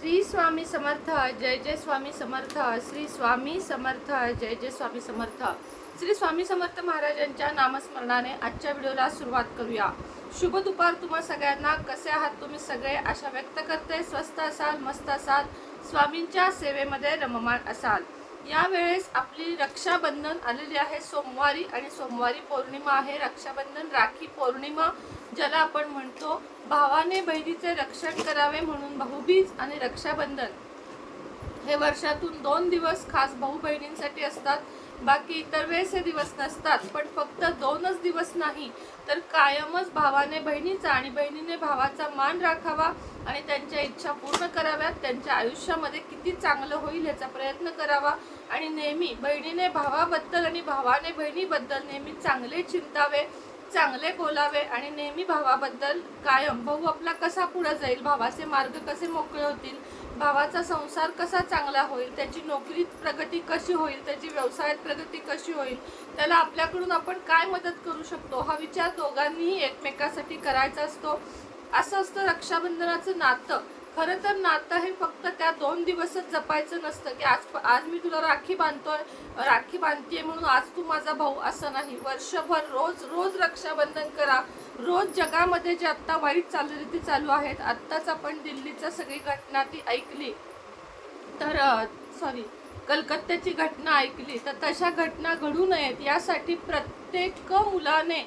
श्री स्वामी समर्थ जय जय स्वामी समर्थ श्री स्वामी समर्थ जय जय स्वामी समर्थ. श्री स्वामी समर्थ महाराजांच्या नामस्मरणाने आजच्या व्हिडिओला सुरुवात करूया. शुभ दुपार तुम्हा सगळ्यांना. कसे आहात तुम्ही सगळे? आशा व्यक्त करते. स्वस्त असाल मस्त असाल. स्वामींच्या सेवेमध्ये रममाण असाल. यावेळेस आपली रक्षाबंधन आलेली आहे. सोमवारी आणि सोमवारी पौर्णिमा आहे. रक्षाबंधन राखी पौर्णिमा ज्याला आपण म्हणतो भावाने बहिणीचे रक्षण करावे म्हणून भाऊबीज आणि रक्षाबंधन. हे वर्षातून दोन दिवस खास भाऊ बहिणींसाठी असतात. बाकी इतर वेळेस हे दिवस नसतात पण फक्त दोनच दिवस नाही तर कायमच भावाने बहिणीचा आणि बहिणीने भावाचा मान राखावा आणि त्यांच्या इच्छा पूर्ण कराव्यात. त्यांच्या आयुष्यामध्ये किती चांगलं होईल याचा प्रयत्न करावा आणि नेहमी बहिणीने भावाबद्दल आणि भावाने बहिणीबद्दल नेहमी चांगले चिंतावे. चांगले बोलावे आणि नेहमी भावाबद्दल कायम. भाऊ आपला कसा पुढे जाईल? भावाचे मार्ग कसे मोकळे होतील? भावाचा संसार कसा चांगला होईल? त्याची नोकरीत प्रगती कशी होईल? त्याची व्यवसायात प्रगती कशी होईल? त्याला आपल्याकडून आपण काय मदत करू शकतो? हा विचार दोघांनीही एकमेकासाठी करायचा असतो. असं असतं रक्षाबंधनाचं नातं. खरं तर नातं हे फक्त त्या दोन दिवसच जपायचं नसतं की आज आज मी तुला राखी बांधतोय राखी बांधतीये म्हणून आज तू माझा भाऊ असं नाही. वर्षभर रोज रोज रक्षाबंधन करा. रोज जगामध्ये जे आत्ता वाईट चालू चालू आहेत आत्ताच आपण दिल्लीचा सगळी घटना ती ऐकली. तर सॉरी कलकत्त्याची घटना ऐकली तर तशा घटना घडू नयेत. यासाठी प्रत्येक मुलाने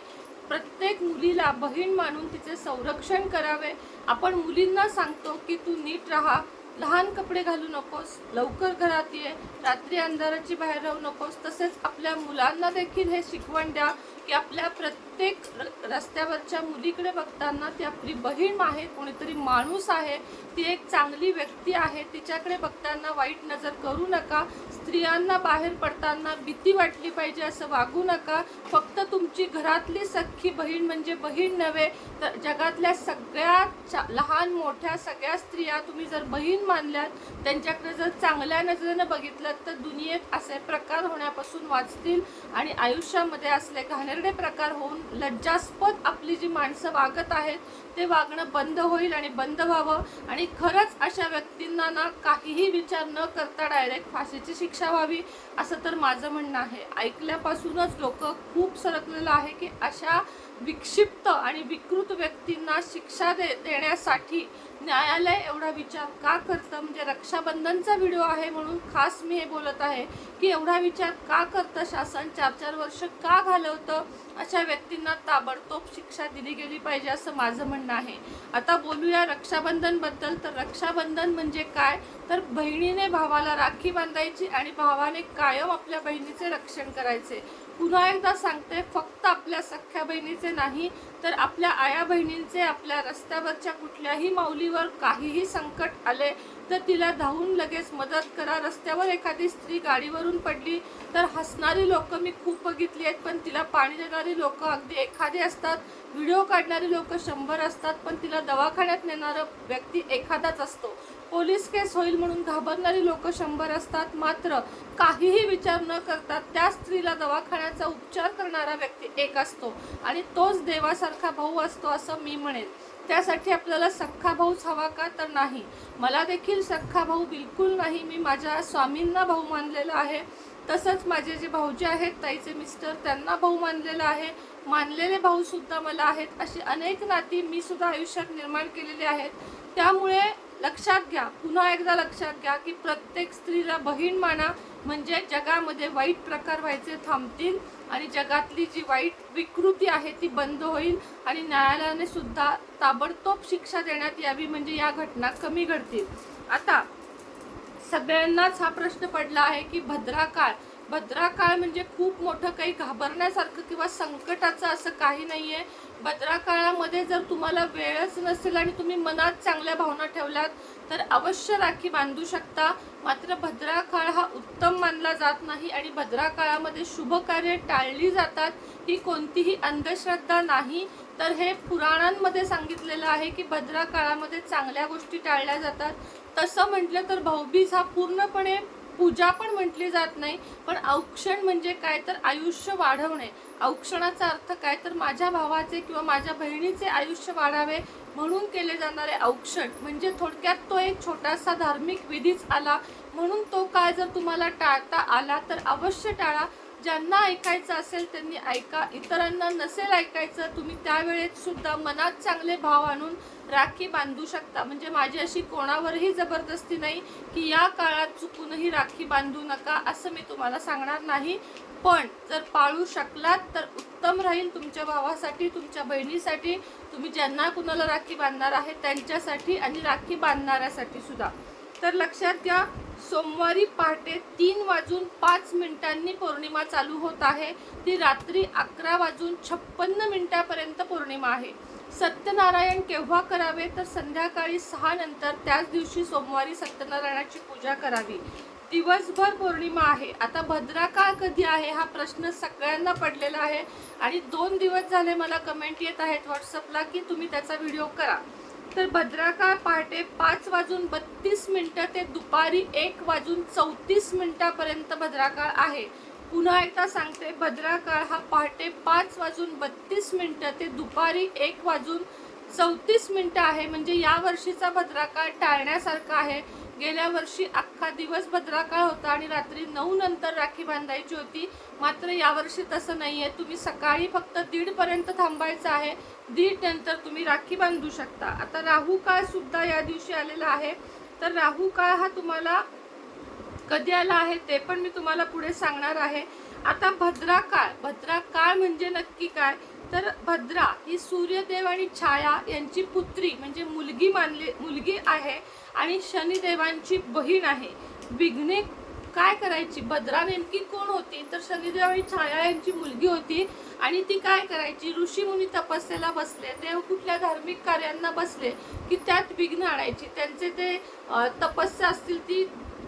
प्रत्येक मुलीला बहीण मानून तिचे संरक्षण करावे. आपण मुलींना सांगतो की तू नीट राहा लहान कपडे घालू नकोस लवकर घरात ये रात्री अंधाराची बाहेर राहू नकोस. तसेच आपल्या मुलांना देखील हे शिकवण द्या की आपल्या प्रत्येक र- रस्त्यावरच्या मुलीकडे बघताना ती आपली बहीण आहे कोणीतरी माणूस आहे ती एक चांगली व्यक्ती आहे तिच्याकडे बघताना वाईट नजर करू नका स्त्रियांना बाहेर पडताना भीती वाटली पाहिजे असं वागू नका. फक्त तुमची घरातली सख्खी बहीण म्हणजे बहीण नव्हे तर जगातल्या सगळ्या लहान मोठ्या सगळ्या स्त्रिया तुम्ही जर बहीण मानल्यात त्यांच्याकडे जर चांगल्या नजरेनं बघितलं तर दुनियेत असे प्रकार होण्यापासून वाचतील आणि आयुष्यामध्ये असले घाणेरडे प्रकार होऊन लज्जास्पद आपली जी माणसं वागत आहेत ते वागणं बंद होईल आणि बंद व्हावं. आणि खरंच अशा व्यक्तींना ना काहीही विचार न करता डायरेक्ट फाशीची शिक्षा व्हावी असं तर माझं म्हणणं आहे. ऐकल्यापासूनच लोक खूप सरकलेलं आहे की अशा विक्षिप्त आणि विकृत व्यक्तींना शिक्षा दे देण्यासाठी न्यायालय एवढा विचार का करतं? म्हणजे रक्षाबंधनचा व्हिडिओ आहे म्हणून खास मी हे बोलत आहे की एवढा विचार का करतं? शासन चार चार वर्ष का घालवतं? अशा व्यक्तींना ताबडतोब शिक्षा दिली गेली पाहिजे असं माझं म्हणणं आहे. आता बोलूया रक्षाबंधनबद्दल. तर रक्षाबंधन म्हणजे काय? तर बहिणीने भावाला राखी बांधायची आणि भावाने कायम आपल्या बहिणीचे रक्षण करायचे. पुन्हा एकदा सांगते फक्त आपल्या सख्ख्या बहिणीचे नाही तर आपल्या आया बहिणींचे आपल्या रस्त्यावरच्या कुठल्याही माऊलीवर काहीही संकट आले तर तिला धावून लगेच मदत करा. रस्त्यावर एखादी स्त्री गाडीवरून पडली तर हसणारी लोक मी खूप बघितली आहेत पण तिला पाणी देणारी लोक अगदी एखादी असतात व्हिडिओ काढणारी लोक शंभर असतात पण तिला दवाखान्यात नेणारा व्यक्ती एखादाच असतो. पोलीस केस होईल म्हणून घाबरणारी लोक शंभर असतात. मात्र काहीही विचार न करता त्या स्त्रीला दवाखान्याचा उपचार करणारा व्यक्ती एक असतो आणि तोच देवासारखा भाऊ असतो असं मी म्हणेन. त्यासाठी आपल्याला सख्खा भाऊच हवा का तर नाही. मला देखील सख्खा भाऊ बिलकुल नाही. मी माझ्या स्वामींना भाऊ मानलेला आहे. तसंच माझे जे भाऊजी आहेत ताईचे मिस्टर त्यांना भाऊ मानलेला आहे. मानलेले भाऊसुद्धा मला आहेत. अशी अनेक नाती मी सुद्धा आयुष्यात निर्माण केलेली आहेत. त्यामुळे लक्षात घ्या. पुन्हा एकदा लक्षात घ्या की प्रत्येक स्त्रीला बहीण माना म्हणजे जगामध्ये वाईट प्रकार व्हायचे थांबतील आणि जगातली जी वाईट विकृती आहे ती बंद होईल आणि न्यायालयाने सुद्धा ताबडतोब शिक्षा देण्यात यावी म्हणजे या घटना कमी घडतील. आता सगळ्यांनाच हा प्रश्न पडला आहे की भद्राकाळ भद्राकाळ म्हणजे खूप मोठं काही घाबरण्यासारखं किंवा संकटाचं असं काही नाही आहे भद्राकाळामध्ये जर तुम्हाला वेळच नसेल आणि तुम्ही मनात चांगल्या भावना ठेवल्यात तर अवश्य राखी बांधू शकता. मात्र भद्राकाळ हा उत्तम मानला जात नाही आणि भद्राकाळामध्ये शुभ कार्य टाळली जातात ही कोणतीही अंधश्रद्धा नाही. तर हे पुराणांमध्ये सांगितलेलं आहे की भद्रा काळामध्ये चांगल्या गोष्टी टाळल्या जातात. तसं म्हटलं तर भाऊबीज हा पूर्णपणे पूजा पण म्हटली जात नाही पण औक्षण म्हणजे काय? तर आयुष्य वाढवणे. औक्षणाचा अर्थ काय? तर माझ्या भावाचे किंवा माझ्या बहिणीचे आयुष्य वाढावे म्हणून केले जाणारे औक्षण. म्हणजे थोडक्यात तो एक छोटासा धार्मिक विधीच आला. म्हणून तो काय जर तुम्हाला टाळता आला तर अवश्य टाळा. ज्यांना ऐकायचं असेल त्यांनी ऐका. इतरांना नसेल ऐकायचं तुम्ही त्यावेळेत सुद्धा मनात चांगले भाव आणून राखी बांधू शकता. म्हणजे माझी अशी कोणावरही जबरदस्ती नाही की या काळात चुकूनही राखी बांधू नका असं मी तुम्हाला सांगणार नाही. पण जर पाळू शकलात तर उत्तम राहील तुमच्या भावासाठी तुमच्या बहिणीसाठी. तुम्ही ज्यांना कुणाला राखी बांधणार आहे त्यांच्यासाठी आणि राखी बांधणाऱ्यासाठी सुद्धा. तर लक्षात घ्या सोमवारी पहाटे तीन वाजून पाच मिनिटांनी पौर्णिमा चालू होत आहे. ती रात्री अकरा वाजून छप्पन्न मिनिटापर्यंत पौर्णिमा आहे. सत्यनारायण केव्हा करावे? तर संध्याकाळी सहा नंतर त्याच दिवशी सोमवारी सत्यनारायणाची पूजा करावी. दिवसभर पौर्णिमा आहे. आता भद्रा काळ कधी आहे हा प्रश्न सगळ्यांना पडलेला आहे. आणि दोन दिवस झाले मला कमेंट येत आहेत व्हॉट्सअपला की तुम्ही त्याचा व्हिडिओ करा. तर भद्राकाळ पहाटे पाच वाजून बत्तीस मिनटं ते दुपारी एक वाजून चौतीस मिनिटापर्यंत भद्राकाळ आहे. पुन्हा एकदा सांगते भद्राकाळ हा पहाटे पाच वाजून बत्तीस मिनटं ते दुपारी एक वाजून चौतीस मिनटं आहे. म्हणजे या वर्षीचा भद्राकाळ टाळण्यासारखा आहे. गेल्या वर्षी अख्खा दिवस भद्राकाळ होता आणि रात्री नऊ नंतर राखी बांधायची होती. मात्र यावर्षी तसं नाही आहे तुम्ही सकाळी फक्त दीडपर्यंत थांबायचं आहे. दीड नंतर तुम्ही राखी बांधू शकता. आता राहू काळ सुद्धा या दिवशी आलेला आहे. तर राहू काळ हा तुम्हाला कधी आला आहे ते पण मी तुम्हाला पुढे सांगणार आहे. आता भद्राकाळ भद्राकाळ म्हणजे नक्की काय? तर भद्रा ही सूर्यदेव आणि छाया यांची पुत्री म्हणजे मुलगी मानली मुलगी आहे आणि शनिदेवांची बहीण आहे. विघ्ने काय करायची? भद्रा नेमकी कोण होती? तर शनिदेव आणि छाया यांची मुलगी होती आणि ती काय करायची? ऋषीमुनी तपस्येला बसले. देव कुठल्या धार्मिक कार्यांना बसले की त्यात विघ्न आणायची? त्यांचे ते तपस्या असतील ती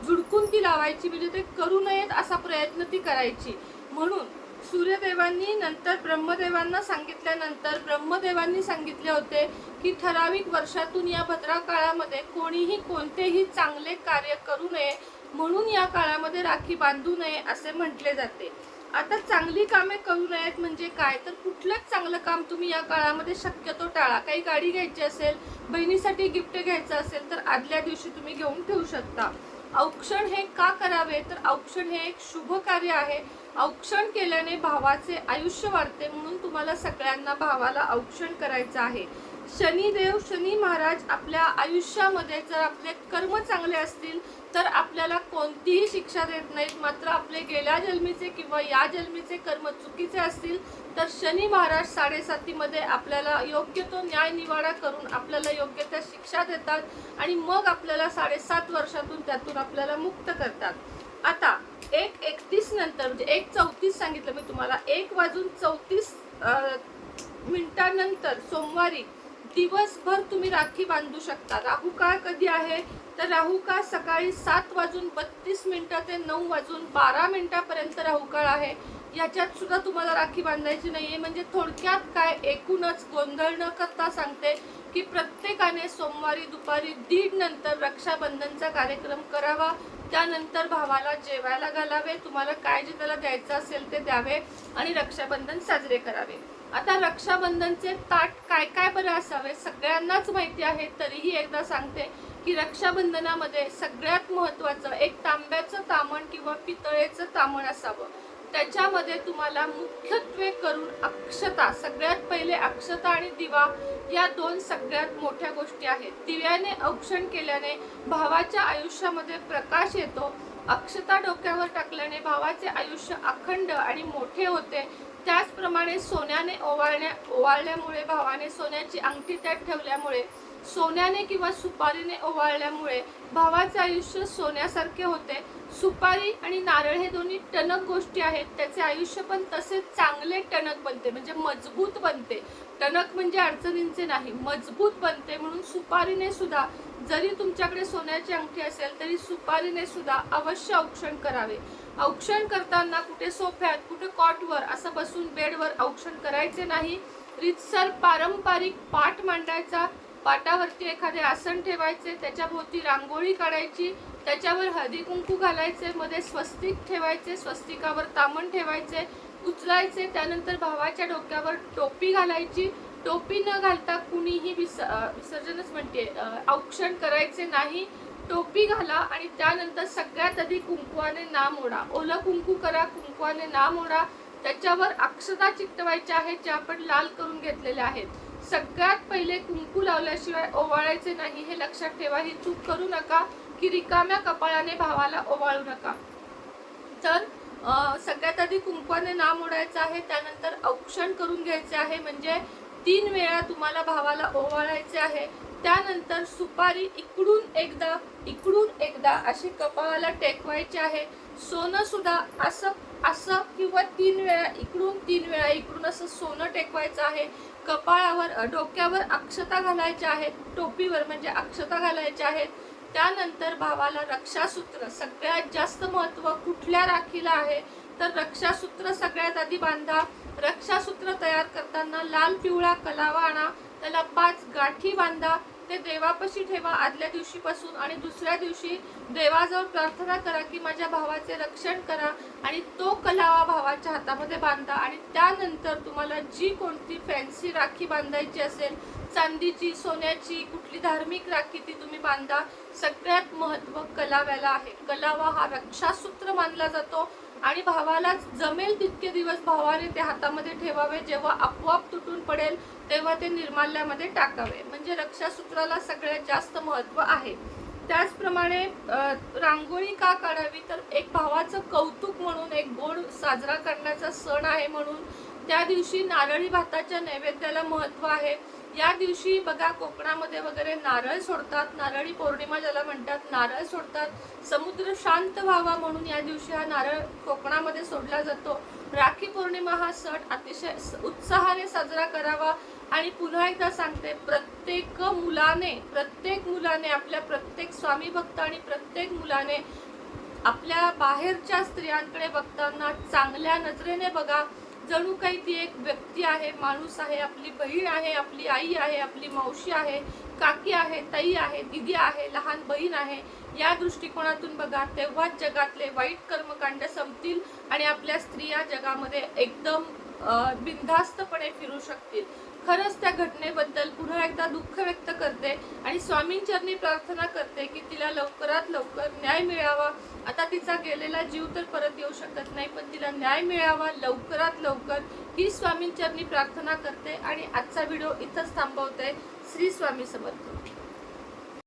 झुडकून ती लावायची म्हणजे ते करू नयेत असा प्रयत्न ती करायची. म्हणून सूर्यदेवांनी नंतर ब्रह्मदेवांना सांगितल्यानंतर ब्रह्मदेवांनी सांगितले होते की ठराविक वर्षातून या भद्रा काळामध्ये कोणीही कोणतेही चांगले कार्य करू नये म्हणून या काळामध्ये राखी बांधू नये असे म्हटले जाते. आता चांगली कामे करू नयेत म्हणजे काय? तर कुठलंच चांगलं काम तुम्ही या काळामध्ये शक्यतो टाळा. काही गाडी घ्यायची असेल बहिणीसाठी गिफ्ट घ्यायचं असेल तर आदल्या दिवशी तुम्ही घेऊन ठेवू शकता. औक्षण हे का करावे? तर औक्षण हे एक शुभ कार्य आहे. औक्षण केल्याने भावाचे आयुष्य वाढते म्हणून तुम्हाला सगळ्यांना भावाला औक्षण करायचं आहे. शनिदेव शनी महाराज आपल्या आयुष्यामध्ये जर आपले कर्म चांगले असतील तर आपल्याला कोणतीही शिक्षा देत नाहीत. मात्र आपले गेल्या जन्मीचे किंवा या जन्मीचे कर्म चुकीचे असतील तर शनी महाराज साडेसातीमध्ये आपल्याला योग्य तो न्याय निवाडा करून आपल्याला योग्य त्या लक्षात देतात आणि मग आपल्याला साडेसात वर्षातून त्यातून आपल्याला मुक्त करतात. आता एक एकतीस नंतर म्हणजे एक चौतीस सांगितलं मी तुम्हाला एक वाजून चौतीस मिनिटानंतर सोमवारी दिवसभर तुम्ही राखी बांधू शकता. राहू काळ कधी आहे? तर राहू काळ सकाळी सात वाजून बत्तीस मिनटं ते नऊ वाजून बारा मिनटापर्यंत राहू काळ आहे. याच्यात सुद्धा तुम्हाला राखी बांधायची नाही आहे म्हणजे थोडक्यात काय? एकूणच गोंधळ न करता सांगते. की प्रत्येकाने सोमवारी दुपारी दीड नंतर रक्षाबंधनचा कार्यक्रम करावा. त्यानंतर भावाला जेवायला घालावे. तुम्हाला काय जे त्याला द्यायचं असेल ते द्यावे आणि रक्षाबंधन साजरे करावे. आता रक्षाबंधनचे ताट काय काय बरं असावे सगळ्यांनाच माहिती आहे. तरीही एकदा सांगते की रक्षाबंधनामध्ये सगळ्यात महत्त्वाचं एक तांब्याचं तामण किंवा पितळेचं तामण असावं. त्याच्यामध्ये तुम्हाला मुख्यत्वे करून अक्षता सगळ्यात पहिले अक्षता आणि दिवा या दोन सगळ्यात मोठ्या गोष्टी आहेत. दिव्याने औक्षण केल्याने भावाच्या आयुष्यामध्ये प्रकाश येतो. अक्षता डोक्यावर टाकल्याने भावाचे आयुष्य अखंड आणि मोठे होते. त्याचप्रमाणे सोन्याने ओवाळण्या ओवाळल्यामुळे भावाने सोन्याची अंगठी त्यात ठेवल्यामुळे सोन्याने किंवा सुपारीने ओवाळल्यामुळे भावाचे आयुष्य सोन्यासारखे होते. सुपारी आणि नारळ हे दोन्ही टणक गोष्टी आहेत. त्याचे आयुष्य पण तसे चांगले टणक बनते. म्हणजे मजबूत बनते. टणक म्हणजे अडचणींचे नाही. मजबूत बनते म्हणून सुपारीने सुद्धा जरी तुमच्याकडे सोन्याची अंगठी असेल तरी सुपारीने सुद्धा अवश्य औक्षण करावे. औक्षण करताना कुठे सोफ्यात कुठे कॉटवर असं बसून बेडवर औक्षण करायचे नाही. रितसर पारंपरिक पाठ मांडायचा. पाटावरती एखादे आसन ठेवायचे. त्याच्याभोवती रांगोळी काढायची. त्याच्यावर हळदी कुंकू घालायचे मध्ये स्वस्तिक ठेवायचे स्वस्तिकावर तामण ठेवायचे उचलायचे त्यानंतर भावाच्या डोक्यावर टोपी घालायची. टोपी न घालता कुणीही विस विसर्जनच म्हणते औक्षण करायचे नाही. टोपी घाला आणि त्यानंतर सगळ्यात आधी कुंकवाने नाम ओढा. ओलं कुंकू करा कुंकवाने नाम ओढा. त्याच्यावर अक्षता चिकटवायच्या आहेत ज्या आपण लाल करून घेतलेल्या आहेत. सगळ्यात पहिले कुंकू लावल्याशिवाय ओवाळायचे नाही हे लक्षात ठेवा. ही चूक करू नका. की रिकाम्या कपाळाने भावाला ओवाळू नका. तर सगळ्यात आधी कुंकवाने नाम ओढायचं आहे त्यानंतर औक्षण करून घ्यायचे आहे म्हणजे तीन वेळा तुम्हाला भावाला ओवाळायचे आहे. त्यानंतर सुपारी इकडून एकदा इकडून एकदा अशी कपाळाला टेकवायची आहे. सोनं सुद्धा असं असं किंवा तीन वेळा इकडून तीन वेळा इकडून असं सोनं टेकवायचं आहे. कपाळावर डोक्यावर अक्षता घालायच्या आहेत टोपीवर म्हणजे अक्षता घालायच्या आहेत. त्यानंतर भावाला रक्षासूत्र सगळ्यात जास्त महत्त्व कुठल्या राखीला आहे? तर रक्षासूत्र सगळ्यात आधी बांधा. रक्षासूत्र तयार करताना लाल पिवळा कलावा आणा त्याला पाच गाठी बांधा. ते देवापाशी ठेवा आदल्या दिवशीपासून आणि दुसऱ्या दिवशी देवाजवळ प्रार्थना करा की माझ्या भावाचे रक्षण करा आणि तो कलावा भावाच्या हातामध्ये बांधा आणि त्यानंतर तुम्हाला जी कोणती फॅन्सी राखी बांधायची असेल चांदीची सोन्याची कुठली धार्मिक राखी ती तुम्ही बांधा. सगळ्यात महत्त्व कलाव्याला आहे. कलावा हा रक्षासूत्र मानला जातो. आणि भावाला जमेल तितके दिवस भावाने ते हातामध्ये ठेवावे जेव्हा आपोआप तुटून पडेल तेव्हा ते निर्माल्यामध्ये टाकावे. म्हणजे रक्षासूत्राला सगळ्यात जास्त महत्त्व आहे. त्याचप्रमाणे रांगोळी का काढावी? तर एक भावाचं कौतुक म्हणून एक गोड साजरा करण्याचा सण आहे म्हणून. त्या दिवशी नारळी भाताच्या नैवेद्याला महत्त्व आहे. या दिवशी बघा कोकणामध्ये वगैरे नारळ सोडतात. नारळी पौर्णिमा ज्याला म्हणतात नारळ सोडतात. समुद्र शांत व्हावा म्हणून या दिवशी हा नारळ कोकणामध्ये सोडला जातो. राखी पौर्णिमा हा सण अतिशय उत्साहाने साजरा करावा. आणि पुन्हा एकदा सांगते प्रत्येक मुलाने प्रत्येक मुलाने आपल्या प्रत्येक स्वामी भक्त आणि प्रत्येक मुलाने आपल्या बाहेरच्या स्त्रियांकडे बघताना चांगल्या नजरेने बघा. जणू काही ती एक व्यक्ती आहे माणूस आहे आपली बहीण आहे आपली आई आहे आपली मावशी आहे काकी आहे ताई आहे दिदी आहे लहान बहीण आहे. या दृष्टिकोनातून बघा तेव्हाच जगातले वाईट कर्मकांड संपतील आणि आपल्या स्त्रिया जगामध्ये एकदम बिनधास्तपणे फिरू शकतील. खरंच त्या घटनेबद्दल पुन्हा एकदा दुःख व्यक्त करते आणि स्वामींचरणी प्रार्थना करते की तिला लवकरात लवकर न्याय मिळावा. आता तिचा गेलेला जीव तर परत येऊ शकत नाही पण तिला न्याय मिळावा लवकरात लवकर. ही स्वामींचरणी प्रार्थना करते आणि आजचा व्हिडिओ इथंच थांबवते. श्री स्वामी समर्थ.